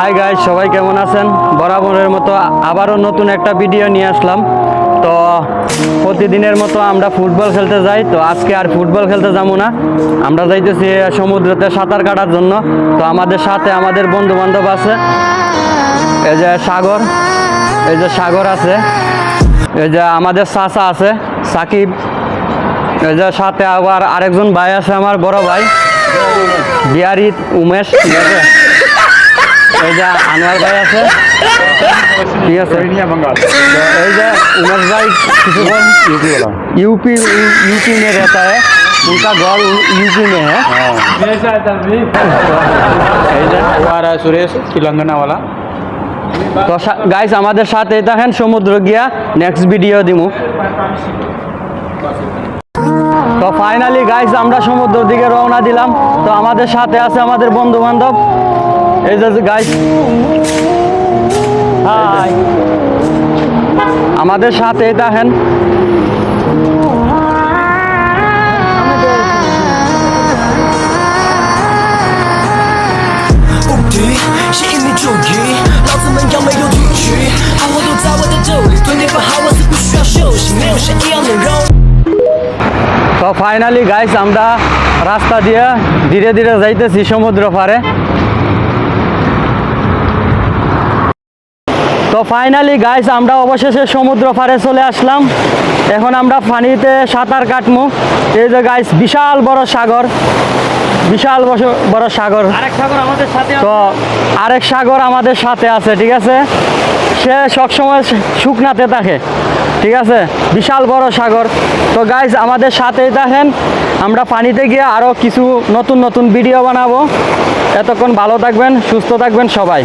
Hi guys সবাই কেমন আছেন? বরাবরের মতো আবারও নতুন একটা ভিডিও নিয়ে আসলাম। তো, প্রতিদিনের মতো আমরা ফুটবল খেলতে যাই। তো, আজকে আর ফুটবল খেলতে যাব না। আমরা যাইতেছি সমুদ্রতে সাঁতার কাটার জন্য। তো, আমাদের সাথে আমাদের বন্ধু বান্ধব আছে। এই যে সাগর, এই যে সাগর আছে। এই যে আমাদের চাচা আছে, সাকিব। এই যে সাথে আবার আরেকজন ভাই আছে, আমার বড় ভাই। বিহারি উমেশ, ঠিক আছে? এই যে আনোয়ার ভাই আছে ঠিক আছে তো এই যে उमर भाई किसी को यूपी यूपी में रहता है उनका घर यूपी में है এই যে वो आ रहा है सुरेश तेलंगाना वाला তো গাইস আমাদের সাথে থাকেন সমুদ্র গিয়া নেক্সট ভিডিও দিমু তো ফাইনালি গাইস আমরা সমুদ্রের দিকে রওনা দিলাম তো আমাদের সাথে আছে আমাদের বন্ধু বান্ধব আমাদের সাথে দেখেন। তো ফাইনালি গাইস আমরা রাস্তা দিয়ে ধীরে ধীরে যাইতেছি সমুদ্র পারে তো ফাইনালি গাইস আমরা অবশেষে সমুদ্র পারে চলে আসলাম। এখন আমরা পানিতে সাঁতার কাটমু। এই যে গাইস বিশাল বড় সাগর। বিশাল বড়- বড় সাগর। আরেক সাগর আমাদের সাথে তো আরেক সাগর আমাদের সাথে আছে ঠিক আছে? সে সবসময় শুকনাতে থাকে ঠিক আছে? বিশাল বড় সাগর। তো গাইজ আমাদের সাথেই থাকেন। আমরা পানিতে গিয়ে আরও কিছু নতুন নতুন ভিডিও বানাবো। এতক্ষণ ভালো থাকবেন সুস্থ থাকবেন সবাই।